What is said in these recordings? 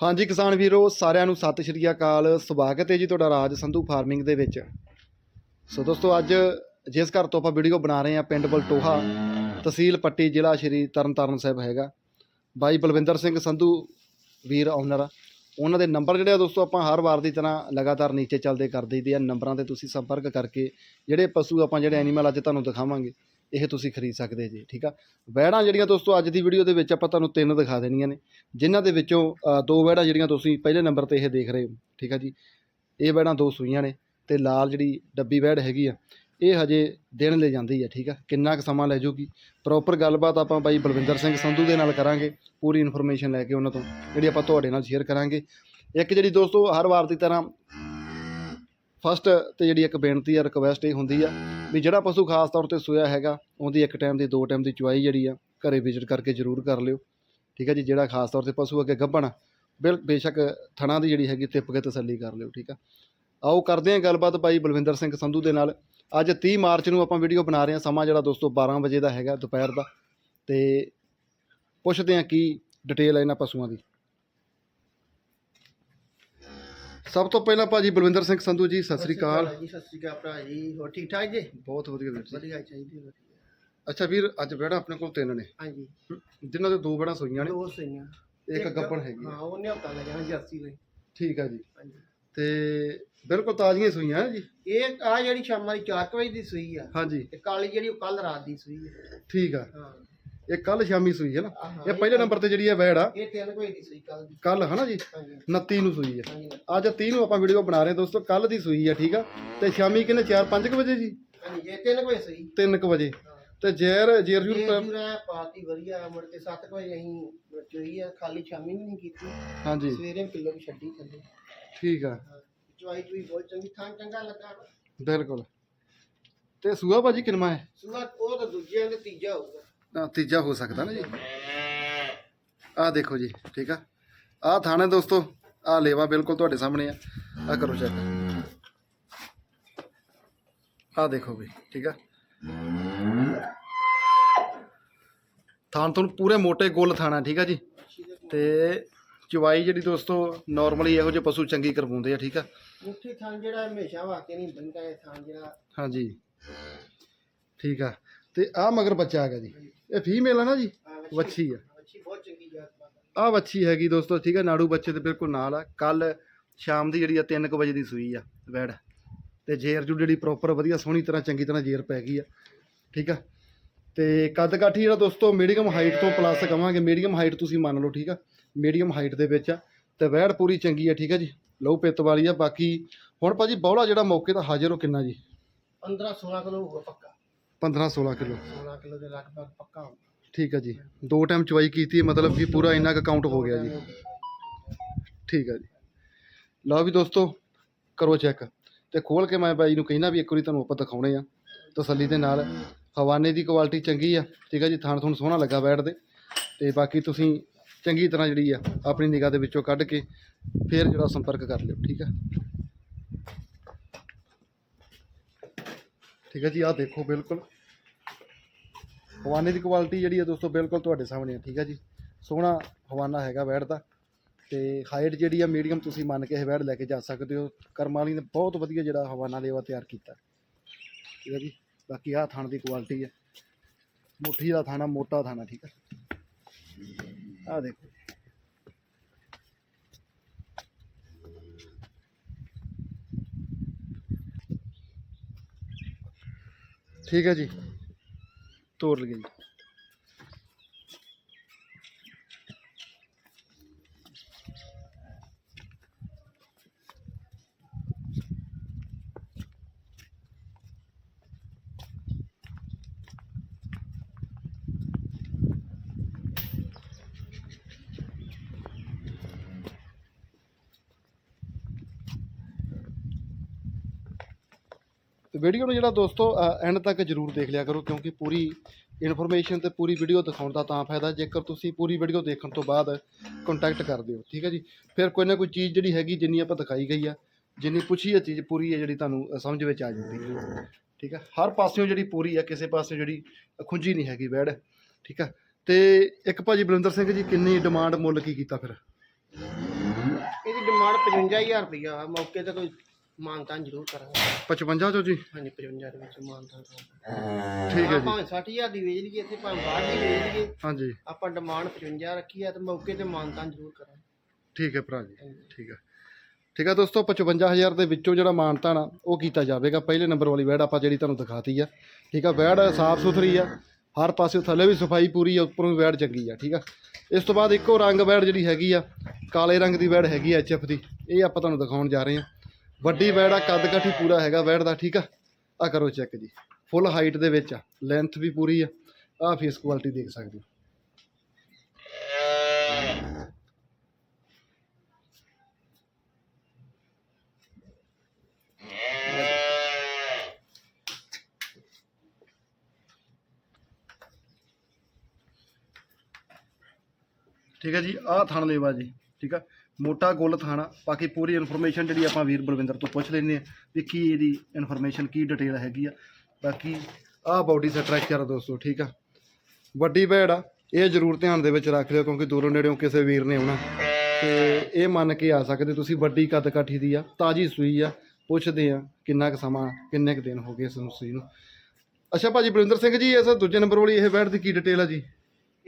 ਹਾਂਜੀ ਕਿਸਾਨ ਵੀਰੋ, ਸਾਰਿਆਂ ਨੂੰ ਸਤਿ ਸ਼੍ਰੀ ਅਕਾਲ। ਸਵਾਗਤ ਹੈ ਜੀ ਤੁਹਾਡਾ ਰਾਜ ਸੰਧੂ ਫਾਰਮਿੰਗ ਦੇ ਵਿੱਚ। ਸੋ ਦੋਸਤੋ, ਅੱਜ ਜਿਸ ਘਰ ਤੋਂ ਆਪਾਂ ਵੀਡੀਓ ਬਣਾ ਰਹੇ ਹਾਂ, ਪਿੰਡ ਬਲਟੋਹਾ, ਤਹਿਸੀਲ ਪੱਟੀ ਜ਼ਿਲ੍ਹਾ ਸ਼੍ਰੀ ਤਰਨਤਾਰਨ ਸਾਹਿਬ ਹੈਗਾ। ਬਾਈ ਬਲਵਿੰਦਰ ਸਿੰਘ ਸੰਧੂ ਵੀਰ ਓਨਰ ਉਹਨਾਂ ਦੇ ਨੰਬਰ ਜਿਹੜੇ ਆ ਦੋਸਤੋ, ਆਪਾਂ ਹਰ ਵਾਰ ਦੀ ਤਰ੍ਹਾਂ ਲਗਾਤਾਰ ਨੀਚੇ ਚੱਲਦੇ ਕਰ ਦਈਦੇ ਆ। ਨੰਬਰਾਂ ਤੇ ਤੁਸੀਂ ਸੰਪਰਕ ਕਰਕੇ ਜਿਹੜੇ ਪਸ਼ੂ ਆਪਾਂ, ਜਿਹੜੇ ਐਨੀਮਲ ਅੱਜ ਤੁਹਾਨੂੰ ਦਿਖਾਵਾਂਗੇ। ਇਹ ਤੁਸੀਂ ਖਰੀਦ ਸਕਦੇ ਜੀ, ਠੀਕ ਆ? ਵੈੜਾਂ ਜਿਹੜੀਆਂ ਦੋਸਤੋ, ਅੱਜ ਦੀ ਵੀਡੀਓ ਦੇ ਵਿੱਚ ਆਪਾਂ ਤੁਹਾਨੂੰ ਤਿੰਨ ਦਿਖਾ ਦੇਣੀਆਂ ਨੇ, ਜਿਨ੍ਹਾਂ ਦੇ ਵਿੱਚੋਂ ਦੋ ਵੈੜਾਂ ਜਿਹੜੀਆਂ ਤੁਸੀਂ ਪਹਿਲੇ ਨੰਬਰ ਤੇ ਇਹ ਦੇਖ ਰਹੇ ਹੋ, ਠੀਕ ਆ ਜੀ? ਇਹ ਵੈੜਾਂ ਦੋ ਸੂਈਆਂ ਨੇ ਤੇ ਲਾਲ ਜਿਹੜੀ ਡੱਬੀ ਵੈੜ ਹੈਗੀ ਆ, ਇਹ ਹਜੇ ਦਿਨ ਲੈ ਜਾਂਦੀ ਹੈ ਠੀਕ ਆ? ਕਿੰਨਾ ਕੁ ਸਮਾਂ ਲੈ ਜੂਗੀ? ਪ੍ਰੋਪਰ ਗੱਲਬਾਤ ਆਪਾਂ ਬਾਈ ਬਲਵਿੰਦਰ ਸਿੰਘ ਸੰਧੂ ਦੇ ਨਾਲ ਕਰਾਂਗੇ, ਪੂਰੀ ਇਨਫੋਰਮੇਸ਼ਨ ਲੈ ਕੇ ਉਹਨਾਂ ਤੋਂ, ਜਿਹੜੀ ਆਪਾਂ ਤੁਹਾਡੇ ਨਾਲ ਸ਼ੇਅਰ ਕਰਾਂਗੇ। ਇੱਕ ਜਿਹੜੀ ਦੋਸਤੋ, ਹਰ ਵਾਰ ਦੀ ਤਰ੍ਹਾਂ ਫਸਟ ਤੇ ਜਿਹੜੀ ਇੱਕ ਬੇਨਤੀ ਆ ਰਿਕਵੈਸਟ ਇਹ ਹੁੰਦੀ ਆ ਵੀ ਜਿਹੜਾ ਪਸ਼ੂ ਖਾਸ ਤੌਰ ਤੇ ਸੋਇਆ ਹੈਗਾ, ਉਹਦੀ ਇੱਕ ਟਾਈਮ ਦੀ, ਦੋ ਟਾਈਮ ਦੀ ਚੁਆਈ ਜਿਹੜੀ ਆ, ਘਰੇ ਵਿਜ਼ਿਟ ਕਰਕੇ ਜ਼ਰੂਰ ਕਰ ਲਿਓ। ਠੀਕ ਹੈ ਜੀ, ਜਿਹੜਾ ਖਾਸ ਤੌਰ ਤੇ ਪਸ਼ੂ ਅੱਗੇ ਗੱਭਣ, ਬਿਲ, ਬੇਸ਼ੱਕ ਥਣਾ ਦੀ ਜਿਹੜੀ ਹੈਗੀ ਤਿੱਪ ਕੇ ਤਸੱਲੀ ਕਰ ਲਿਓ, ਠੀਕ ਆ। ਆਓ ਕਰਦੇ ਹਾਂ ਗੱਲਬਾਤ ਭਾਈ ਬਲਵਿੰਦਰ ਸਿੰਘ ਸੰਧੂ ਦੇ ਨਾਲ। ਅੱਜ 30 ਮਾਰਚ ਨੂੰ ਆਪਾਂ ਵੀਡੀਓ ਬਣਾ ਰਹੇ ਹਾਂ, ਸਮਾਂ ਜਿਹੜਾ ਦੋਸਤੋ 12 ਵਜੇ ਦਾ ਹੈਗਾ, ਦੁਪਹਿਰ ਦਾ। ਤੇ ਪੁੱਛਦੇ ਹਾਂ ਕੀ ਡਿਟੇਲ ਹੈ ਇਹਨਾਂ ਪਸ਼ੂਆਂ ਦੀ। ਸਭ ਤੋਂ ਪਹਿਲਾਂ ਭਾਜੀ ਬਲਵਿੰਦਰ ਸਿੰਘ ਸੰਧੂ ਜੀ ਸਤਿ ਸ੍ਰੀ ਅਕਾਲ। ਜੀ ਸਤਿ ਸ੍ਰੀ ਅਕਾਲ ਭਰਾ ਜੀ ਹੋਰ ਠੀਕ ਠਾਕ ਜੀ? ਬਹੁਤ ਵਧੀਆ ਵੀਰ ਜੀ। ਵਧੀਆ ਚਾਹੀਦੀ ਵਧੀਆ। ਅੱਛਾ ਵੀਰ ਅੱਜ ਬੈੜਾ ਆਪਣੇ ਕੋਲ ਤਿੰਨ ਨੇ। ਹਾਂਜੀ। ਜਿਨ੍ਹਾਂ ਦੇ ਦੋ ਬੜਾ ਸੋਈਆਂ ਨੇ। ਦੋ ਸਈਆਂ। ਇੱਕ ਗੱਪਣ ਹੈਗੀ ਹਾਂ ਆ। ਉਹਨੇ ਹਫਤਾ ਲੱਗਿਆ ਜਰਸੀ ਲਈ। ਠੀਕ ਆ ਜੀ। ਹਾਂਜੀ। ਤੇ ਬਿਲਕੁਲ ਤਾਜ਼ੀਆਂ ਸੂਈਆਂ ਹੈ ਜੀ। ਇਹ ਆ ਜਿਹੜੀ ਸ਼ਾਮਾਂ ਦੀ 4 ਵਜੇ ਦੀ ਸੂਈ ਆ। ਹਾਂਜੀ। ਤੇ ਕਾਲੀ ਜਿਹੜੀ ਉਹ ਕੱਲ ਰਾਤ ਦੀ ਸੂਈ ਆ। ਠੀਕ ਆ। ਹਾਂ। ਇਹ ਕੱਲ ਸ਼ਾਮੀ ਸੂਈ ਹੈ ਨਾ। ਇਹ ਪਹਿਲੇ ਨੰਬਰ ਤੇ ਜਿਹੜੀ ਹੈ ਵੈੜ ਆ ਇਹ 3 ਵਜੇ ਦੀ ਸੂਈ ਕੱਲ ਦੀ। ਕੱਲ ਹਨਾ ਜੀ? ਹਾਂਜੀ। 29 ਨੂੰ ਸੂਈ ਹੈ। ਅੱਜ 30 ਨੂੰ ਆਪਾਂ ਵੀਡੀਓ ਬਣਾ ਰਹੇ ਹਾਂ ਦੋਸਤੋ ਕੱਲ ਦੀ ਸੂਈ ਆ ਠੀਕ ਆ? ਤੇ ਸ਼ਾਮੀ ਕਿਨੇ? 4-5 ਵਜੇ ਜੀ? ਹਾਂਜੀ ਇਹ 3 ਵਜੇ ਸੂਈ। 3 ਵਜੇ। ਹਾਂ। ਤੇ ਜੇਰ ਜੇਰ ਜੂਰ ਪਾਤੀ ਵਧੀਆ ਮੁੜ ਕੇ 7 ਵਜੇ ਅਸੀਂ ਚੋਈ ਆ ਖਾਲੀ ਸ਼ਾਮੀ ਵੀ ਨਹੀਂ ਕੀਤੀ। ਹਾਂਜੀ। ਸਵੇਰੇ ਕਿਲੋ ਵੀ ਛੱਡੀ ਥੱਲੇ। ਠੀਕ ਆ। ਹਾਂ ਚੁਆਈ ਚੁਈ ਬਹੁਤ ਚੰਗੀ ਥਾਂ ਚੰਗਾ ਲੱਗਾ। ਬਿਲਕੁਲ। ਤੇ ਸੂਆ ਭਾਜੀ ਕਿਨਮਾ ਹੈ? ਸੁਣਾ ਉਹ ਤਾਂ ਦੂਜਿਆਂ ਦੇ ਤੀਜਾ ਹੋਊਗਾ। ਤੀਜਾ ਹੋ ਸਕਦਾ ਨਾ ਜੀ। ਆਹ ਦੇਖੋ ਜੀ ਠੀਕ ਆ। ਆਹ ਥਾਣਾ ਦੋਸਤੋ ਆਹ ਲੇਵਾ ਬਿਲਕੁਲ ਤੁਹਾਡੇ ਸਾਹਮਣੇ ਆ। ਆਹ ਕਰੋ ਚੈੱਕ ਆਹ ਦੇਖੋ ਵੀ ਠੀਕ ਆ। ਥਾਣ ਤੋਂ ਪੂਰੇ ਮੋਟੇ ਗੋਲ ਥਾਣਾ ਠੀਕ ਆ ਜੀ। ਤੇ ਚਵਾਈ ਜਿਹੜੀ ਦੋਸਤੋ ਨਾਰਮਲੀ ਇਹੋ ਜਿਹੇ ਪਸ਼ੂ ਚੰਗੀ ਕਰਵਾਉਂਦੇ ਆ ਠੀਕ ਆ। ਮੁੱਠੀ ਥਾਂ ਜਿਹੜਾ ਹਮੇਸ਼ਾ ਵਾਕੇ ਨਹੀਂ ਬੰਦਾ ਇਹ ਥਾਂ ਜਿਹੜਾ ਹਾਂਜੀ। ਠੀਕ ਆ। ਤੇ ਆਹ ਮਗਰ ਬੱਚਾ ਹੈਗਾ ਜੀ। ਇਹ ਫੀਮੇਲ ਆ ਨਾ ਜੀ, ਵੱਛੀ ਆ। ਵੱਛੀ ਬਹੁਤ ਚੰਗੀ ਜਾਤ ਦਾ ਵੱਛੀ ਹੈਗੀ ਦੋਸਤੋ, ਠੀਕ ਹੈ ਨਾੜੂ ਬੱਚੇ ਦੇ ਬਿਲਕੁਲ ਨਾਲ ਆ। ਕੱਲ ਸ਼ਾਮ ਦੀ ਜਿਹੜੀ ਆ 3:00 ਵਜੇ ਦੀ ਸੂਈ ਆ, ਵੈੜ। ਤੇ ਜੇਰ ਜੂ ਜਿਹੜੀ ਪ੍ਰੋਪਰ ਵਧੀਆ ਸੋਹਣੀ ਤਰ੍ਹਾਂ ਚੰਗੀ ਤਰ੍ਹਾਂ ਜੇਰ ਪੈ ਗਈ ਆ, ਠੀਕ ਆ। ਤੇ ਕੱਦ ਕਾਠੀ ਜਿਹੜਾ ਦੋਸਤੋ ਮੀਡੀਅਮ ਹਾਈਟ ਤੋਂ ਪਲੱਸ ਕਵਾਂਗੇ। ਮੀਡੀਅਮ ਹਾਈਟ ਤੁਸੀਂ ਮੰਨ ਲਓ, ਠੀਕ ਆ। ਮੀਡੀਅਮ ਹਾਈਟ ਦੇ ਵਿੱਚ ਆ। ਤੇ ਵੈੜ ਪੂਰੀ ਚੰਗੀ ਆ, ਠੀਕ ਆ ਜੀ। ਲਹੂ ਪਿੱਤ ਵਾਲੀ ਆ, ਬਾਕੀ ਹੁਣ ਭਾਜੀ ਬੌਲਾ ਜਿਹੜਾ ਮੌਕੇ ਦਾ ਹਾਜ਼ਰ ਹੋ ਕਿੰਨਾ ਜੀ? 15 16 ਕਿਲੋ ਹੋਊਗਾ ਪੱਕਾ। 15 16 ਕਿਲੋ। 16 ਕਿਲੋ ਦੇ ਲਗਭਗ ਪੱਕਾ ਹੋਊਗਾ। ਠੀਕ ਆ ਜੀ। ਦੋ ਟਾਈਮ ਚਵਾਈ ਕੀਤੀ ਹੈ ਮਤਲਬ ਕਿ ਪੂਰਾ ਇੰਨਾ ਕੁ ਕਾਊਂਟ ਹੋ ਗਿਆ ਜੀ। ਠੀਕ ਆ ਜੀ। ਲਓ ਵੀ ਦੋਸਤੋ ਕਰੋ ਚੈੱਕ ਤੇ ਖੋਲ ਕੇ ਮੈਂ ਬਾਈ ਨੂੰ ਕਹਿਣਾ ਵੀ ਇੱਕ ਵਾਰੀ ਤੁਹਾਨੂੰ ਆਪਾਂ ਦਿਖਾਉਣੇ ਆ। ਤਸੱਲੀ ਦੇ ਨਾਲ। ਹਵਾਨੇ ਦੀ ਕੁਆਲਿਟੀ ਚੰਗੀ ਆ। ਠੀਕ ਆ ਜੀ ਥਾਣ ਥੁਣ ਸੋਹਣਾ ਲੱਗਾ ਬੈਠ ਦੇ। ਤੇ ਬਾਕੀ ਤੁਸੀਂ ਚੰਗੀ ਤਰ੍ਹਾਂ ਜਿਹੜੀ ਆ ਆਪਣੀ ਨਿਗਾਹ ਦੇ ਵਿੱਚੋਂ ਕੱਢ ਕੇ ਫਿਰ ਜਿਹੜਾ ਸੰਪਰਕ ਕਰ ਲਿਓ। ਠੀਕ ਆ? ਠੀਕ ਹੈ ਜੀ, ਆਹ ਦੇਖੋ ਬਿਲਕੁਲ। ਹਵਾਨੇ ਦੀ ਕੁਆਲਿਟੀ ਜਿਹੜੀ ਆ ਦੋਸਤੋ, ਬਿਲਕੁਲ ਤੁਹਾਡੇ ਸਾਹਮਣੇ ਆ ਠੀਕ ਹੈ ਜੀ। ਸੋਹਣਾ ਹਵਾਨਾ ਹੈਗਾ ਬੈਠ ਦਾ। ਤੇ ਹਾਈਟ ਜਿਹੜੀ ਆ ਮੀਡੀਅਮ ਤੁਸੀਂ ਮੰਨ ਕੇ ਇਹ ਬੈਠ ਲੈ ਕੇ ਜਾ ਸਕਦੇ ਹੋ। ਕਰਮਾਲੀ ਨੇ ਬਹੁਤ ਵਧੀਆ ਜਿਹੜਾ ਹਵਾਨਾ ਲੇਵਾ ਤਿਆਰ ਕੀਤਾ। ਠੀਕ ਹੈ ਜੀ, ਬਾਕੀ ਆਹ ਥਣ ਦੀ ਕੁਆਲਿਟੀ ਹੈ। ਮੁੱਠੀ ਦਾ ਥਾਣਾ, ਮੋਟਾ ਥਾਣਾ, ਠੀਕ ਆ ਆਹ ਦੇਖੋ। ਠੀਕ ਹੈ ਜੀ। ਤੋਰ ਲਈਏ ਜੀ। ਵੀਡੀਓ ਨੂੰ ਜਿਹੜਾ ਦੋਸਤੋ ਐਂਡ ਤੱਕ ਜਰੂਰ ਦੇਖ ਲਿਆ ਕਰੋ, ਕਿਉਂਕਿ ਪੂਰੀ ਇਨਫੋਰਮੇਸ਼ਨ ਤੇ ਪੂਰੀ ਵੀਡੀਓ ਦਿਖਾਉਣ ਦਾ ਤਾਂ ਫਾਇਦਾ, ਜੇਕਰ ਤੁਸੀਂ ਪੂਰੀ ਵੀਡੀਓ ਦੇਖਣ ਤੋਂ ਬਾਅਦ ਕੰਟੈਕਟ ਕਰਦੇ ਹੋ ਠੀਕ ਹੈ ਜੀ? ਫਿਰ ਕੋਈ ਨਾ ਕੋਈ ਚੀਜ਼ ਜਿਹੜੀ ਹੈਗੀ, ਜਿੰਨੀ ਆਪਾਂ ਦਿਖਾਈ ਗਈ ਆ, ਜਿੰਨੀ ਪੁੱਛੀ ਹੈ ਚੀਜ਼ ਪੂਰੀ ਹੈ ਜਿਹੜੀ ਤੁਹਾਨੂੰ ਸਮਝ ਵਿੱਚ ਆ ਜਾਂਦੀ ਹੈ ਠੀਕ ਹੈ? ਹਰ ਪਾਸਿਓਂ ਜਿਹੜੀ ਪੂਰੀ ਆ, ਕਿਸੇ ਪਾਸੇ ਜਿਹੜੀ ਖੁੰਝੀ ਨਹੀਂ ਹੈਗੀ ਵੈੜ ਠੀਕ ਹੈ? ਤੇ ਇੱਕ ਭਾਜੀ ਬਲਵਿੰਦਰ ਸਿੰਘ ਜੀ, ਕਿੰਨੀ ਡਿਮਾਂਡ ਮੁੱਲ ਕੀ ਕੀਤਾ ਫਿਰ? ਇਹਦੀ ਡਿਮਾਂਡ 55000 ਰੁਪਇਆ ਵਾ ਮੌਕੇ ਤੇ ਕੋਈ ਮਾਨਤਾਨ ਜ਼ਰੂਰ ਕਰਾਂਗੇ। 55 ਚੋ ਜੀ? ਹਾਂਜੀ 55 ਦੇ ਵਿੱਚ ਮਾਨਤਾਨ ਕਰਾਂਗੇ। ਠੀਕ ਹੈ ਜੀ। ਭਾਵੇਂ 60000 ਦੀ ਵੇਚ ਲਈਏ ਇੱਥੇ ਭਾਵੇਂ ਬਾਹਰ ਦੀ ਵੇਚ ਲਈਏ। ਹਾਂਜੀ। ਆਪਾਂ ਡਿਮਾਂਡ 55 ਰੱਖੀ ਆ ਤੇ ਮੌਕੇ ਤੇ ਮਾਨਤਾਨ ਜ਼ਰੂਰ ਕਰਾਂਗੇ। ਠੀਕ ਹੈ ਭਰਾ ਜੀ ਠੀਕ ਹੈ। ਠੀਕ ਹੈ ਦੋਸਤੋ 55000 ਦੇ ਵਿੱਚੋਂ ਜਿਹੜਾ ਮਾਨਤਾ ਨਾ ਉਹ ਕੀਤਾ ਜਾਵੇਗਾ। ਪਹਿਲੇ ਨੰਬਰ ਵਾਲੀ ਵੈੜ ਆਪਾਂ ਜਿਹੜੀ ਤੁਹਾਨੂੰ ਦਿਖਾਤੀ ਆ। ਠੀਕ ਆ ਵੈੜ ਸਾਫ਼ ਸੁਥਰੀ ਆ। ਹਰ ਪਾਸੇ ਥੱਲੇ ਵੀ ਸਫ਼ਾਈ ਪੂਰੀ ਆ ਉੱਪਰੋਂ ਵੀ ਵੈੜ ਚੰਗੀ ਆ ਠੀਕ ਆ। ਇਸ ਤੋਂ ਬਾਅਦ ਇੱਕੋ ਰੰਗ ਵੈੜ ਜਿਹੜੀ ਹੈਗੀ ਆ ਕਾਲੇ ਰੰਗ ਦੀ ਵੈੜ ਹੈਗੀ ਐਚ ਐਫ ਦੀ। ਇਹ ਆਪਾਂ ਤੁਹਾਨੂੰ ਦਿਖਾਉਣ ਜਾ ਰਹੇ ਆ ਵੱਡੀ ਵੈੜ ਆ, ਕੱਦ ਕਾਠੀ ਪੂਰਾ ਹੈਗਾ ਵੈੜ ਦਾ, ਠੀਕ ਆ? ਆ ਕਰੋ ਚੈੱਕ ਜੀ। ਫੁੱਲ ਹਾਈਟ ਦੇ ਵਿੱਚ ਆ ਲੈਂਥ ਵੀ ਪੂਰੀ ਆ। ਆ ਫੇਸ ਕੁਆਲਿਟੀ ਦੇਖ ਸਕਦੇ ਹੋ। ਠੀਕ ਹੈ ਜੀ, ਆਹ ਥਣ ਲੇਵਾ ਜੀ, ਠੀਕ ਆ? ਮੋਟਾ ਗੁੱਲ ਥਾਣਾ, ਬਾਕੀ ਪੂਰੀ ਇਨਫੋਰਮੇਸ਼ਨ ਜਿਹੜੀ ਆਪਾਂ ਵੀਰ ਬਲਵਿੰਦਰ ਤੋਂ ਪੁੱਛ ਲੈਂਦੇ ਆ ਵੀ ਕੀ ਇਹਦੀ ਇਨਫੋਰਮੇਸ਼ਨ ਕੀ ਡਿਟੇਲ ਹੈਗੀ ਆ। ਬਾਕੀ ਆਹ ਬਾਡੀ ਸਟਰਕਚਰ ਆ ਦੋਸਤੋ, ਠੀਕ ਆ। ਵੱਡੀ ਭੈੜ ਆ, ਇਹ ਜ਼ਰੂਰ ਧਿਆਨ ਦੇ ਵਿੱਚ ਰੱਖ ਲਿਓ ਕਿਉਂਕਿ ਦੂਰੋਂ ਨੇੜਿਓਂ ਕਿਸੇ ਵੀਰ ਨੇ ਆਉਣਾ। ਤੇ ਇਹ ਮੰਨ ਕੇ ਆ ਸਕਦੇ ਤੁਸੀਂ, ਵੱਡੀ ਕੱਦ ਕਾਠੀ ਦੀ ਆ, ਤਾਜੀ ਸੂਈ ਆ, ਪੁੱਛਦੇ ਆ ਕਿੰਨਾ ਕੁ ਸਮਾਂ, ਕਿੰਨੇ ਕੁ ਦਿਨ ਹੋ ਗਏ ਇਸ ਨੂੰ ਸੂਈ ਨੂੰ। ਅੱਛਾ ਭਾਜੀ, ਬਲਵਿੰਦਰ ਸਿੰਘ ਜੀ, ਇਸ ਦੂਜੇ ਨੰਬਰ ਵਾਲੀ ਇਹ ਬੈਡ ਦੀ ਕੀ ਡਿਟੇਲ ਆ ਜੀ?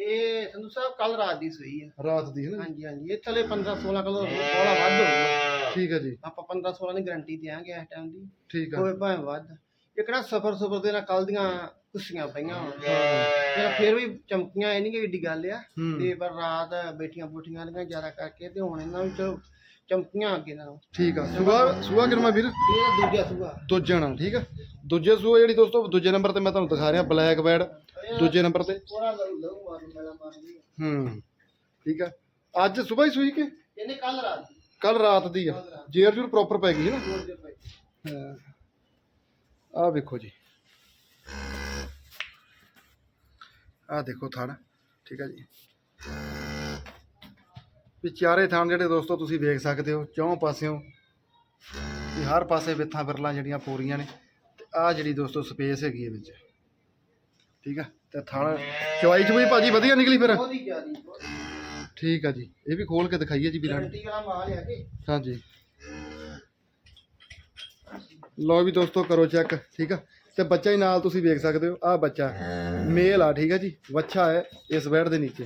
ਇਹ ਸੰਧੂ ਸਾਹਿਬ ਕੱਲ ਰਾਤ ਦੀ ਸੂਈ ਆ ਰਾਤ ਦੀ ਹੈ ਨਾ ਹਾਂਜੀ ਹਾਂਜੀ। ਇਹ ਥਲੇ 15 16 ਕਿਲੋ ਬੋਲਾ ਵੱਧ ਹੋਊਗਾ। ਠੀਕ ਹੈ ਜੀ। ਆਪਾਂ 15 16 ਦੀ ਗਾਰੰਟੀ ਦਿਆਂਗੇ ਇਸ ਟਾਈਮ ਦੀ। ਠੀਕ ਆ। ਹੋਵੇ ਭਾਵੇਂ ਵੱਧ। ਇਕੜਾ ਸਫਰ ਸਫਰ ਦੇ ਨਾਲ ਕੱਲ ਦੀਆਂ ਕੁੱਸੀਆਂ ਪਈਆਂ ਹੋਣ। ਤੇ ਫਿਰ ਵੀ ਚਮਕੀਆਂ ਇਹ ਨਹੀਂ ਕਿ ਏਡੀ ਗੱਲ ਆ। ਹੂੰ। ਤੇ ਪਰ ਰਾਤ ਬੈਠੀਆਂ ਬੁੱਠੀਆਂ ਦੀਆਂ ਜ਼ਿਆਦਾ ਕਰਕੇ ਤੇ ਹੁਣ ਇਹਨਾਂ ਵਿੱਚ ਚਮਕੀਆਂ ਅੱਗੇ ਨਾਲੋਂ। ਠੀਕ ਆ। ਸੂਆ ਸੂਆ ਕਿਰਮਾ ਵੀਰ? ਇਹ ਦੂਜਾ ਸੂਆ। ਦੂਜੇ ਨਾਲ ਠੀਕ ਆ। ਦੂਜੇ ਸੂਆ ਜਿਹੜੀ ਦੋਸਤੋ ਦੂਜੇ ਨੰਬਰ ਤੇ ਮੈਂ ਤੁਹਾਨੂੰ ਦਿਖਾ ਰਿਹਾ ਬਲੈਕ ਬੈਡ ਦੂਜੇ ਨੰਬਰ ਤੇ? ਹੂੰ ਠੀਕ ਆ। ਅੱਜ ਸਵੇਰ ਹੀ ਸੂਈ ਕੇ? ਇਹਨੇ ਕੱਲ ਰਾਤ ਦੀ। ਕੱਲ ਰਾਤ ਦੀ ਆ। ਜੇਰ ਜੂਰ ਪ੍ਰੋਪਰ ਪੈ ਗਈ ਹੈ ਨਾ? ਆਹ ਵੇਖੋ ਜੀ। ਆਹ ਦੇਖੋ ਥਣ। ਠੀਕ ਆ ਜੀ। ਵੀ ਚਾਰੇ ਥਣ ਜਿਹੜੇ ਦੋਸਤੋ ਤੁਸੀਂ ਵੇਖ ਸਕਦੇ ਹੋ ਚੌਂ ਪਾਸਿਓਂ ਵੀ ਹਰ ਪਾਸੇ ਵਿੱਥਾਂ ਬਿਰਲਾਂ ਜਿਹੜੀਆਂ ਪੂਰੀਆਂ ਨੇ। ਆਹ ਜਿਹੜੀ ਦੋਸਤੋ ਸਪੇਸ ਹੈਗੀ ਹੈ ਵਿੱਚ। ਠੀਕ ਆ? ਤੇ ਥਣ ਚਵਾਈ ਚਵਾਈ ਭਾਜੀ ਵਧੀਆ ਨਿਕਲੀ ਫਿਰ? ਬਹੁਤ ਹੀ ਜ਼ਿਆਦੀ ਠੀਕ ਆ ਜੀ। ਇਹ ਵੀ ਖੋਲ ਕੇ ਦਿਖਾਈਏ ਜੀ ਵੀਰਾਂ ਨੂੰ। ਮਾਲ ਕੇ। ਹਾਂਜੀ। ਲਓ ਵੀ ਦੋਸਤੋ ਕਰੋ ਚੈੱਕ ਠੀਕ ਆ? ਤੇ ਬੱਚਾ ਹੀ ਨਾਲ ਤੁਸੀਂ ਵੇਖ ਸਕਦੇ ਹੋ। ਆਹ ਬੱਚਾ ਮੇਲ ਆ ਠੀਕ ਆ ਜੀ? ਵੱਛਾ ਹੈ ਇਸ ਬੈਡ ਦੇ ਨੀਚੇ।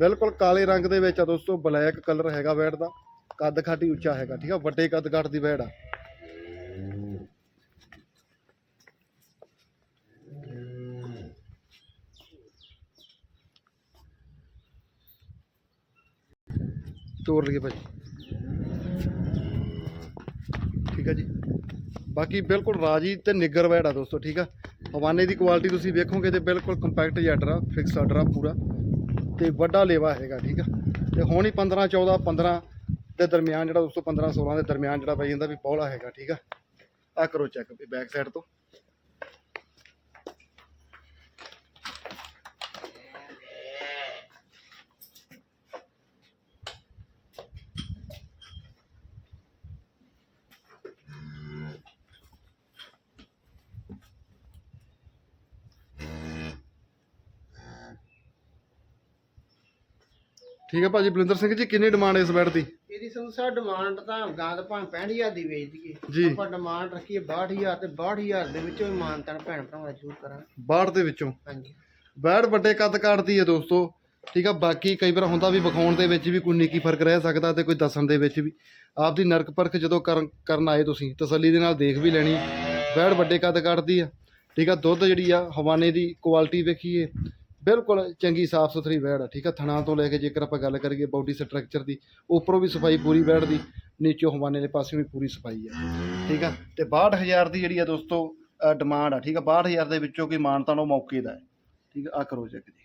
ਬਿਲਕੁਲ ਕਾਲੇ ਰੰਗ ਦੇ ਵਿੱਚ ਆ ਦੋਸਤੋ ਬਲੈਕ ਕਲਰ ਹੈਗਾ ਬੈਡ ਦਾ, ਕੱਦ ਖਾਟੀ ਉੱਚਾ ਹੈਗਾ, ਠੀਕ ਆ? ਵੱਡੇ ਕੱਦ ਕਾਠ ਦੀ ਬੈਡ ਆ। ਤੋੜ ਲਈਏ ਭਾਜੀ। ਠੀਕ ਆ ਜੀ। ਬਾਕੀ ਬਿਲਕੁਲ ਰਾਜੀ ਤੇ ਨਿੱਗਰ ਵੈੜ ਆ ਦੋਸਤੋ, ਠੀਕ ਆ? ਹਵਾਨੇ ਦੀ ਕੁਆਲਿਟੀ ਤੁਸੀਂ ਵੇਖੋਗੇ ਤੇ ਬਿਲਕੁਲ ਕੰਪੈਕਟ ਜੈਡਰ ਆ ਫਿਕਸ ਆਰਡਰ ਆ ਪੂਰਾ। ਤੇ ਵੱਡਾ ਲੇਵਾ ਹੈਗਾ, ਠੀਕ ਆ? ਤੇ ਹੁਣ ਹੀ 15 14 15 ਦੇ ਦਰਮਿਆਨ ਜਿਹੜਾ, ਉਸ ਤੋਂ 15 16 ਦੇ ਦਰਮਿਆਨ ਜਿਹੜਾ ਬਾਈ ਜਾਂਦਾ ਵੀ ਪੌਲਾ ਹੈਗਾ, ਠੀਕ ਆ? ਆ ਕਰੋ ਚੈੱਕ ਬੈਕ ਸਾਈਡ ਤੋਂ। ਠੀਕ ਆ ਭਾਜੀ ਬਲਿੰਦਰ ਸਿੰਘ ਜੀ ਕਿੰਨੀ ਡਿਮਾਂਡ ਇਸ ਬੈਡ ਦੀ? ਇਹਦੀ ਸਾਹਿਬ ਡਿਮਾਂਡ ਤਾਂ ਗਾਂ ਤਾਂ ਭਾਵੇਂ 65000 ਦੀ ਵੇਚ ਜੀ। ਦਈਏ ਆਪਾਂ ਡਿਮਾਂਡ ਰੱਖੀਏ 62000 ਤੇ 62000 ਦੇ ਵਿੱਚੋਂ ਵੀ ਮਾਨਤਾਨ ਭੈਣ ਭਰਾਵਾਂ ਜ਼ਰੂਰ ਕਰਾਂਗੇ। 62 ਦੇ ਵਿੱਚੋਂ? ਹਾਂਜੀ। ਬੈਡ ਵੱਡੇ ਕੱਦ ਕਾਟਦੀ ਹੈ ਦੋਸਤੋ। ਠੀਕ ਆ ਬਾਕੀ ਕਈ ਵਾਰ ਹੁੰਦਾ ਵੀ ਵਿਖਾਉਣ ਦੇ ਵਿੱਚ ਵੀ ਕੋਈ ਨਿੱਕੀ ਫ਼ਰਕ ਰਹਿ ਸਕਦਾ ਤੇ ਕੋਈ ਦੱਸਣ ਦੇ ਵਿੱਚ ਵੀ। ਆਪਦੀ ਨਰਕ ਪਰਖ ਜਦੋਂ ਕਰਨ ਕਰਨ ਆਏ ਤੁਸੀਂ ਤਸੱਲੀ ਦੇ ਨਾਲ ਦੇਖ ਵੀ ਲੈਣੀ। ਬੈਡ ਵੱਡੇ ਕੱਦ ਕਾਟਦੀ ਆ ਠੀਕ ਆ ਦੁੱਧ ਜਿਹੜੀ ਆ ਹਵਾਨੇ ਦੀ ਕੁਆਲਿਟੀ ਵੇਖੀਏ। ਬਿਲਕੁਲ ਚੰਗੀ ਸਾਫ਼ ਸੁਥਰੀ ਬੈਡ ਆ, ਠੀਕ ਆ? ਥਣਾ ਤੋਂ ਲੈ ਕੇ ਜੇਕਰ ਆਪਾਂ ਗੱਲ ਕਰੀਏ ਬਾਡੀ ਸਟਰਕਚਰ ਦੀ, ਉੱਪਰੋਂ ਵੀ ਸਫ਼ਾਈ ਪੂਰੀ ਬੈਡ ਦੀ, ਨੀਚੋਂ ਹਵਾਨੇ ਦੇ ਪਾਸੇ ਵੀ ਪੂਰੀ ਸਫ਼ਾਈ ਆ, ਠੀਕ ਆ? ਤੇ 62000 ਦੀ ਜਿਹੜੀ ਆ ਦੋਸਤੋ ਡਿਮਾਂਡ ਆ, ਠੀਕ ਆ? 62000 ਦੇ ਵਿੱਚੋਂ ਕੋਈ ਮਾਨਤਾ ਨੂੰ ਮੌਕੇ ਦਾ ਹੈ, ਠੀਕ ਆ? ਆ ਕਰੋ ਚੈੱਕ ਜੀ।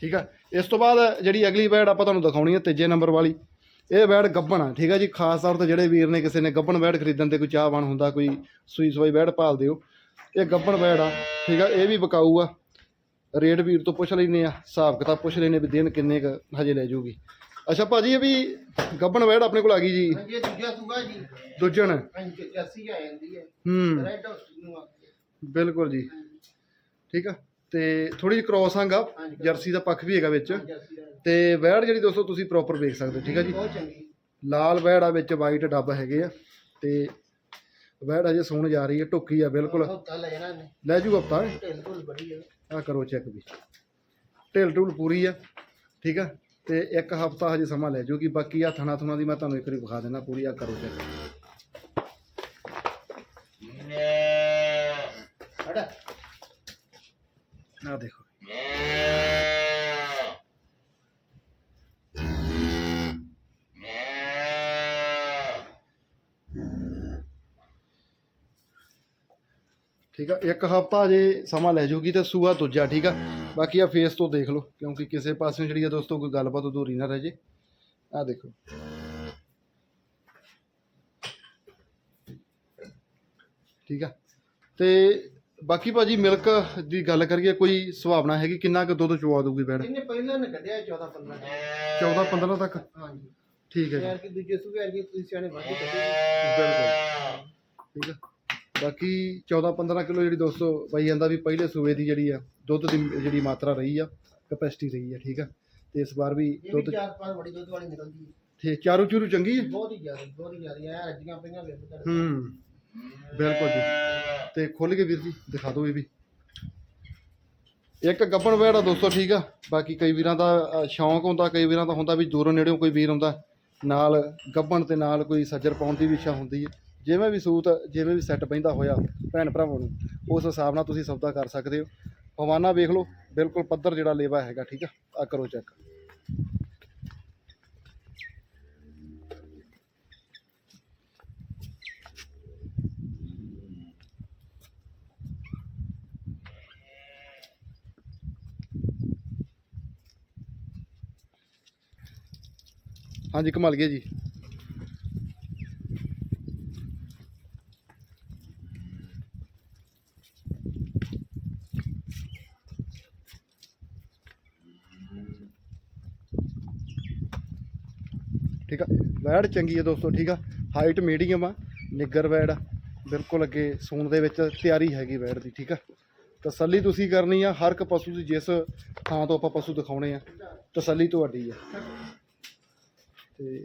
ਠੀਕ ਆ? ਇਸ ਤੋਂ ਬਾਅਦ ਜਿਹੜੀ ਅਗਲੀ ਬੈਡ ਆਪਾਂ ਤੁਹਾਨੂੰ ਦਿਖਾਉਣੀ ਹੈ ਤੀਜੇ ਨੰਬਰ ਵਾਲੀ, ਇਹ ਬੈਡ ਗੱਬਣ ਆ, ਠੀਕ ਆ ਜੀ? ਖਾਸ ਤੌਰ ਤੇ ਜਿਹੜੇ ਵੀਰ ਨੇ ਕਿਸੇ ਨੇ ਗੱਬਣ ਬੈਡ ਖਰੀਦਣ ਤੇ ਕੋਈ ਚਾਹਵਾਨ ਹੁੰਦਾ, ਕੋਈ ਸੂਈ ਸਵਾਈ ਬੈਡ ਭਾਲਦੇ ਹੋ ਇਹ ਗੱਬਣ ਬੈਡ ਆ ਠੀਕ ਆ ਇਹ ਵੀ ਵਿਕਾਊ ਆ ਰੇਟ ਵੀਰ ਤੋਂ ਪੁੱਛ ਲੈਨੇ ਆ ਹਿਸਾਬ ਕਿਤਾਬ ਪੁੱਛ ਲੈਨੇ ਵੀ ਦਿਨ ਕਿੰਨੇ ਕ ਹਜੇ ਲੈ ਜੂਗੀ। ਅੱਛਾ ਭਾਜੀ ਇਹ ਵੀ ਗੱਬਣ ਵੈੜ ਆਪਣੇ ਕੋਲ ਆ ਗਈ ਜੀ। ਹਾਂਜੀ ਇਹ ਦੂਜਾ ਸੂਗਾ ਜੀ। ਦੁੱਜਣ ਹਾਂਜੀ ਜੱਸੀ ਆ ਜਾਂਦੀ ਹੈ। ਹੂੰ। ਰੈੱਡ ਹਾਊਸ ਨੂੰ ਆ ਬਿਲਕੁਲ ਜੀ। ਠੀਕ ਆ ਤੇ ਥੋੜੀ ਜਿਹੀ ਕ੍ਰੋਸ ਆ ਹਾਂਜੀ। ਜਰਸੀ ਦਾ ਪੱਖ ਵੀ ਹੈਗਾ ਵਿੱਚ। ਆ ਤੇ ਵੈੜ ਜਿਹੜੀ ਦੋਸਤੋ ਤੁਸੀਂ ਪ੍ਰੋਪਰ ਵੇਖ ਸਕਦੇ ਠੀਕ ਆ ਜੀ। ਬਹੁਤ ਚੰਗੀ। ਲਾਲ ਵੈੜ ਆ ਵਿੱਚ ਵਾਈਟ ਡੱਬ ਹੈਗੇ ਆ ਤੇ ਵੈੜ ਅਜੇ ਸੌਣ ਜਾ ਰਹੀ ਹੈ ਟੁੱਕੀ ਆ ਬਿਲਕੁਲ। ਹਫਤਾ ਲੈ ਜਾਣਾ ਨੇ ਲੈ ਜੂ ਹਫਤਾ। ਢਿੱਲ ਢੁੱਲ ਬੜੀ ਆ। ਆ ਕਰੋ ਚੈੱਕ ਵੀ। ਢਿਲ ਢੁਲ ਪੂਰੀ ਆ ਠੀਕ ਆ? ਤੇ ਇੱਕ ਹਫਤਾ ਹਜੇ ਸਮਾਂ ਲੈ ਜੂਗੀ ਬਾਕੀ ਆ ਥਣਾ ਥੁਣਾ ਦੀ ਮੈਂ ਤੁਹਾਨੂੰ ਇੱਕ ਵਾਰੀ ਵਿਖਾ ਦੇਣਾ ਪੂਰੀ ਆ ਕਰੋ ਚੈੱਕ ਹੜਾ ਆ ਦੇਖੋ। ਠੀਕ ਆ? ਇੱਕ ਹਫਤਾ ਜੇ ਸਮਾਂ ਲੈ ਜੂਗੀ ਤੇ ਸੂਆ ਦੂਜਾ ਠੀਕ ਆ? ਬਾਕੀ ਆ ਫੇਸ ਤੋਂ ਦੇਖ ਲਓ ਕਿਉਂਕਿ ਕਿਸੇ ਪਾਸਿਓਂ ਜਿਹੜੀ ਆ ਦੋਸਤੋ ਕੋਈ ਗੱਲਬਾਤ ਅਧੂਰੀ ਨਾ ਰਹਿ ਜੇ। ਆ ਦੇਖੋ। ਠੀਕ ਆ? ਤੇ ਬਾਕੀ ਭਾਜੀ ਮਿਲਕ ਦੀ ਗੱਲ ਕਰੀਏ ਕੋਈ ਸੁਭਾਵਨਾ ਹੈਗੀ ਕਿੰਨਾ ਕੁ ਦੁੱਧ ਚਵਾ ਦੂਗੀ ਬੈੜ ਇਹਨੇ ਪਹਿਲਾਂ ਨੇ ਕੱਢਿਆ 14 15 14 15 ਤੱਕ? ਹਾਂਜੀ। ਠੀਕ ਹੈ ਜੀ। ਯਾਰ ਕਿ ਦੂਜੇ ਸੂਗੇ ਵਰਗੀ ਤੁਸੀਂ ਸਿਆਣੇ ਵਾਧੂ ਕੱਢੀ। ਬਿਲਕੁਲ। ਠੀਕ ਆ? ਬਾਕੀ 14 15 ਕਿਲੋ ਜਿਹੜੀ ਦੋਸਤੋ ਬਾਈ ਜਾਂਦਾ ਵੀ ਪਹਿਲੇ ਸੂਏ ਦੀ ਜਿਹੜੀ ਆ ਦੁੱਧ ਦੀ ਜਿਹੜੀ ਮਾਤਰਾ ਰਹੀ ਆ ਕਪੈਸਿਟੀ ਰਹੀ ਆ ਠੀਕ ਆ? ਤੇ ਇਸ ਵਾਰ ਵੀ ਇਹ ਵੀ ਦੁੱਧ ਚਾਰ ਪੰਜ ਬੜੀ ਦੁੱਧ ਵਾਲੀ ਨਿਕਲਦੀ ਹੈ ਤੇ ਚਾਰੂ ਚੂਰੂ ਚੰਗੀ ਹੈ ਬਹੁਤ ਹੀ ਜ਼ਿਆਦਾ ਬਹੁਤ ਹੀ ਜ਼ਿਆਦਾ ਐ ਰੱਜੀਆਂ ਪਈਆਂ ਵੇਖ ਤੁਹਾਡੇ ਹੂੰ ਬਿਲਕੁਲ ਜੀ। ਤੇ ਖੁੱਲ ਕੇ ਵੀਰ ਜੀ ਦਿਖਾ ਦਿਓ ਇਹ ਵੀ। ਇੱਕ ਗੱਬਣ ਵੇੜਾ ਦੋਸਤੋ ਠੀਕ ਆ? ਬਾਕੀ ਕਈ ਵੀਰਾਂ ਦਾ ਅ, ਸ਼ੌਂਕ ਹੁੰਦਾ ਕਈ ਵੀਰਾਂ ਦਾ ਹੁੰਦਾ ਵੀ ਦੂਰੋਂ ਨੇੜਿਓਂ ਕੋਈ ਵੀਰ ਹੁੰਦਾ ਨਾਲ ਗੱਬਣ ਤੇ ਨਾਲ ਕੋਈ ਸੱਜਰ ਪਾਉਣ ਦੀ ਵੀ ਇੱਛਾ ਹੁੰਦੀ ਹੈ ਜਿਵੇਂ ਵੀ ਸੂਤ, ਜਿਵੇਂ ਵੀ ਸੈੱਟ ਪੈਂਦਾ ਹੋਇਆ ਭੈਣ ਭਰਾਵਾਂ ਨੂੰ, ਉਸ ਹਿਸਾਬ ਨਾਲ ਤੁਸੀਂ ਸੌਦਾ ਕਰ ਸਕਦੇ ਹੋ। ਹਵਾਨਾ ਵੇਖ ਲਓ, ਬਿਲਕੁਲ ਪੱਧਰ ਜਿਹੜਾ ਲੇਵਾ ਹੈਗਾ, ਠੀਕ ਆ? ਆ ਕਰੋ ਚੈੱਕ ਹਾਂਜੀ ਕਮਾਲ ਗਿਆ ਜੀ ਠੀਕ ਆ ਵੈੜ ਚੰਗੀ ਹੈ ਦੋਸਤੋ ਠੀਕ ਆ? ਹਾਈਟ ਮੀਡੀਅਮ ਆ ਨਿੱਗਰ ਵੈੜ ਆ। ਬਿਲਕੁਲ ਅੱਗੇ ਸੂਣ ਦੇ ਵਿੱਚ ਤਿਆਰੀ ਹੈਗੀ ਵੈੜ ਦੀ ਠੀਕ ਆ? ਤਸੱਲੀ ਤੁਸੀਂ ਕਰਨੀ ਆ ਹਰ ਇੱਕ ਪਸ਼ੂ ਦੀ ਜਿਸ ਥਾਂ ਤੋਂ ਆਪਾਂ ਪਸ਼ੂ ਦਿਖਾਉਣੇ ਆ ਤਸੱਲੀ ਤੁਹਾਡੀ ਆ। ਤੇ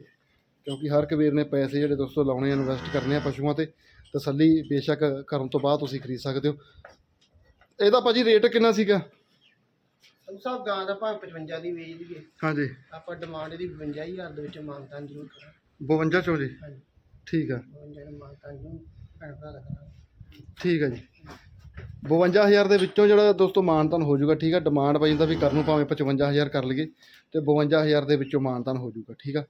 ਕਿਉਂਕਿ ਹਰ ਇੱਕ ਵੀਰ ਨੇ ਪੈਸੇ ਜਿਹੜੇ ਦੋਸਤੋ ਲਾਉਣੇ ਆ ਇਨਵੈਸਟ ਕਰਨੇ ਆ ਪਸ਼ੂਆਂ ਤੇ ਤਸੱਲੀ ਬੇਸ਼ੱਕ ਕਰਨ ਤੋਂ ਬਾਅਦ ਤੁਸੀਂ ਖਰੀਦ ਸਕਦੇ ਹੋ। ਇਹਦਾ ਭਾਜੀ ਰੇਟ ਕਿੰਨਾ ਸੀਗਾ? ਸਾਹਿਬ ਗਾਂ ਦਾ ਭਾਵੇਂ 55 ਦੀ ਵੇਚ ਦਈਏ। ਹਾਂਜੀ। ਆਪਾਂ ਡਿਮਾਂਡ ਦੀ 52000 ਦੇ ਵਿੱਚ ਮਾਨਤਾਨ ਜ਼ਰੂਰ ਕਰਾਂ 52 ਚੋਂ ਜੀ ਹਾਂਜੀ। ਠੀਕ ਆ। 52 ਦੇ ਮਾਨਤਾਨ ਜ਼ਰੂਰ ਭੈਣ ਭਰਾ ਦਾ ਕਰਾਂ ਠੀਕ ਆ ਜੀ। 52000 ਦੇ ਵਿੱਚੋਂ ਜਿਹੜਾ ਦੋਸਤੋ ਮਾਨਤਨ ਹੋ ਜਾਊਗਾ ਠੀਕ ਆ ਡਿਮਾਂਡ ਪਾਈ ਜਾਂਦਾ ਵੀ ਕਰਨ ਨੂੰ ਭਾਵੇਂ 55000 ਕਰ ਲਈਏ ਤੇ 52000 ਦੇ ਵਿੱਚੋਂ ਮਾਨਤਨ ਹੋ ਜਾਊਗਾ ਠੀਕ ਆ।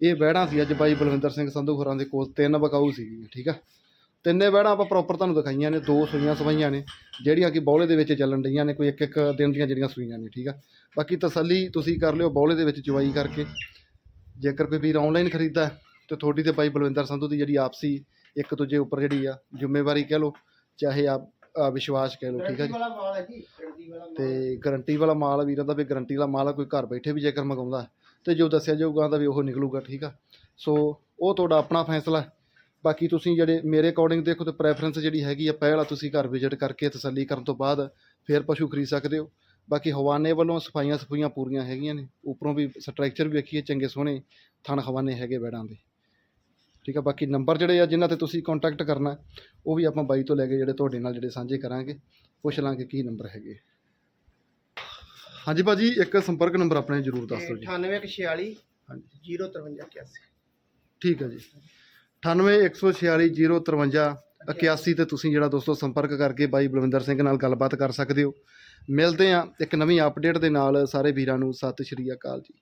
ਇਹ ਵਹਿੜਾਂ ਸੀ ਅੱਜ ਬਾਈ ਬਲਵਿੰਦਰ ਸਿੰਘ ਸੰਧੂ ਹੋਰਾਂ ਦੇ ਕੋਲ ਤਿੰਨ ਬਕਾਊ ਸੀਗੀਆਂ ਠੀਕ ਆ। ਤਿੰਨੇ ਵਹਿੜਾਂ ਆਪਾਂ ਪ੍ਰੋਪਰ ਤੁਹਾਨੂੰ ਦਿਖਾਈਆਂ ਨੇ ਦੋ ਸੂਈਆਂ ਸਵਾਈਆਂ ਨੇ ਜਿਹੜੀਆਂ ਕਿ ਬੌਲੇ ਦੇ ਵਿੱਚ ਚੱਲਣ ਡਈਆਂ ਨੇ ਕੋਈ ਇੱਕ ਇੱਕ ਦਿਨ ਦੀਆਂ ਜਿਹੜੀਆਂ ਸੂਈਆਂ ਨੇ ਠੀਕ ਆ। ਬਾਕੀ ਤਸੱਲੀ ਤੁਸੀਂ ਕਰ ਲਿਓ ਬੌਲੇ ਦੇ ਵਿੱਚ ਚਵਾਈ ਕਰਕੇ ਜੇਕਰ ਕੋਈ ਵੀਰ ਆਨਲਾਈਨ ਖਰੀਦਦਾ ਤੇ ਤੁਹਾਡੀ ਤੇ ਬਾਈ ਬਲਵਿੰਦਰ ਸੰਧੂ ਦੀ ਜਿਹੜੀ ਆਪਸੀ ਇੱਕ ਦੂਜੇ ਉੱਪਰ ਜਿਹੜੀ ਆ ਜ਼ਿੰਮੇਵਾਰੀ ਕਹਿ ਲਓ ਚਾਹੇ ਆ ਆ ਵਿਸ਼ਵਾਸ ਕਹਿ ਲਓ ਠੀਕ ਹੈ ਜੀ ਤੇ ਗਾਰੰਟੀ ਵਾਲਾ ਮਾਲ ਵੀਰਾਂ ਦਾ ਵੀ ਗਾਰੰਟੀ ਵਾਲਾ ਮਾਲ ਆ ਕੋਈ ਘਰ ਬੈਠੇ ਵੀ ਜੇਕਰ ਮੰਗਾਉਂਦਾ ਤੇ ਜੋ ਦੱਸਿਆ ਜਾਊਗਾ ਦਾ ਵੀ ਉਹ ਨਿਕਲੂਗਾ ਠੀਕ ਆ। ਸੋ ਉਹ ਤੁਹਾਡਾ ਆਪਣਾ ਫੈਸਲਾ ਬਾਕੀ ਤੁਸੀਂ ਜਿਹੜੇ ਮੇਰੇ ਅਕੋਰਡਿੰਗ ਦੇਖੋ ਤੇ ਪ੍ਰੈਫਰੈਂਸ ਜਿਹੜੀ ਹੈਗੀ ਆ ਪਹਿਲਾਂ ਤੁਸੀਂ ਘਰ ਵਿਜ਼ਿਟ ਕਰਕੇ ਤਸੱਲੀ ਕਰਨ ਤੋਂ ਬਾਅਦ ਫਿਰ ਪਸ਼ੂ ਖਰੀਦ ਸਕਦੇ ਹੋ। ਬਾਕੀ ਹਵਾਨੇ ਵੱਲੋਂ ਸਫਾਈਆਂ ਸਫੂਈਆਂ ਪੂਰੀਆਂ ਹੈਗੀਆਂ ਨੇ। ਉੱਪਰੋਂ ਵੀ ਸਟਰਕਚਰ ਵੀ ਵੇਖੀਏ ਚੰਗੇ ਸੋਹਣੇ ਥਣ ਹਵਾਨੇ ਹੈਗੇ ਬੈੜਾਂ ਦੇ। ਠੀਕ ਆ ਬਾਕੀ ਨੰਬਰ ਜਿਹੜੇ ਆ ਜਿਨ੍ਹਾਂ ਤੇ ਤੁਸੀਂ ਕੰਟੈਕਟ ਕਰਨਾ ਉਹ ਵੀ ਆਪਾਂ ਬਾਈ ਤੋਂ ਲੈ ਕੇ ਜਿਹੜੇ ਤੁਹਾਡੇ ਨਾਲ ਜਿਹੜੇ ਸਾਂਝੇ ਕਰਾਂਗੇ ਪੁੱਛ ਲਾਂਗੇ ਕੀ ਨੰਬਰ ਹੈਗੇ। ਹਾਂਜੀ ਭਾਜੀ ਇੱਕ ਸੰਪਰਕ ਨੰਬਰ ਆਪਣੇ ਜਰੂਰ ਦੱਸ ਦਿਓ ਜੀ। 9846 ਹਾਂਜੀ। 05381 ਠੀਕ ਹੈ ਜੀ। 98166053 81 ਤੇ ਤੁਸੀਂ ਜਿਹੜਾ ਦੋਸਤੋ ਸੰਪਰਕ ਕਰਕੇ ਬਾਈ ਬਲਵਿੰਦਰ ਸਿੰਘ ਨਾਲ ਗੱਲਬਾਤ ਕਰ ਸਕਦੇ ਹੋ। ਮਿਲਦੇ ਹਾਂ ਇੱਕ ਨਵੀਂ ਅਪਡੇਟ ਦੇ ਨਾਲ ਸਾਰੇ ਵੀਰਾਂ ਨੂੰ ਸਤਿ ਸ਼੍ਰੀ ਅਕਾਲ ਜੀ।